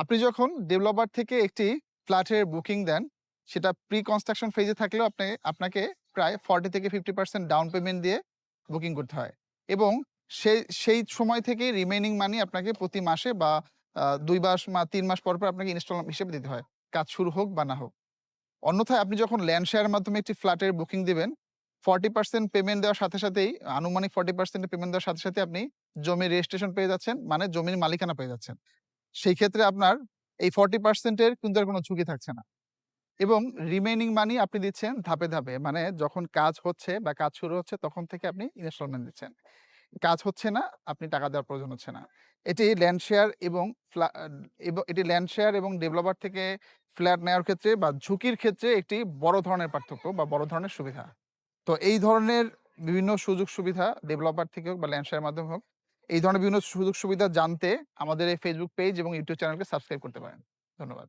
আপনি যখন ডেভেলপার থেকে একটি ফ্ল্যাটের বুকিং দেন, সেটা প্রি কনস্ট্রাকশন ফেজে থাকলেও আপনি আপনাকে প্রায় 40 থেকে 50% ডাউন পেমেন্ট দিয়ে বুকিং করতে হয়। এবং সেই সেই সময় থেকেই রিমেইনিং মানি আপনাকে প্রতি মাসে বা দুই মাস বা তিন মাস পর, পর আপনাকে ইনস্টল হিসেবে দিতে হয়। কাজ শুরু হোক বা না হোক। অন্যথায় আপনি যখন ল্যান্ড শেয়ারের মাধ্যমে একটি ফ্ল্যাটের বুকিং দেবেন ফর্টি পার্সেন্ট পেমেন্ট দেওয়ার সাথে সাথেই আনুমানিক 40% এর পেমেন্ট দেওয়ার সাথে, সাথে আপনি জমির রেজিস্ট্রেশন পেয়ে যাচ্ছেন। মানে জমির মালিকানা পেয়ে যাচ্ছেন। সেই ক্ষেত্রে আপনার এই 40% কিন্তু আর কোনো ঝুঁকি থাকছে না। এবং রিমেইনিং মানি আপনি দিচ্ছেন ধাপে, ধাপে। মানে যখন কাজ হচ্ছে বা কাজ শুরু হচ্ছে তখন থেকে আপনি ইনস্টলমেন্ট দিচ্ছেন। কাজ হচ্ছে না, আপনি টাকা দেওয়ার প্রয়োজন হচ্ছে না। এটি ল্যান্ড শেয়ার এবং এটি ল্যান্ড শেয়ার এবং ডেভেলপার থেকে ফ্ল্যাট নেওয়ার ক্ষেত্রে বা ঝুঁকির ক্ষেত্রে একটি বড় ধরনের পার্থক্য বা বড় ধরনের সুবিধা। তো এই ধরনের বিভিন্ন সুযোগ সুবিধা ডেভেলপার থেকে হোক বা ল্যান্ড শেয়ারের মাধ্যমে হোক, এই ধরনের বিভিন্ন সুযোগ সুবিধা জানতে আমাদের এই ফেসবুক পেজ এবং ইউটিউব চ্যানেলকে সাবস্ক্রাইব করতে পারেন। ধন্যবাদ।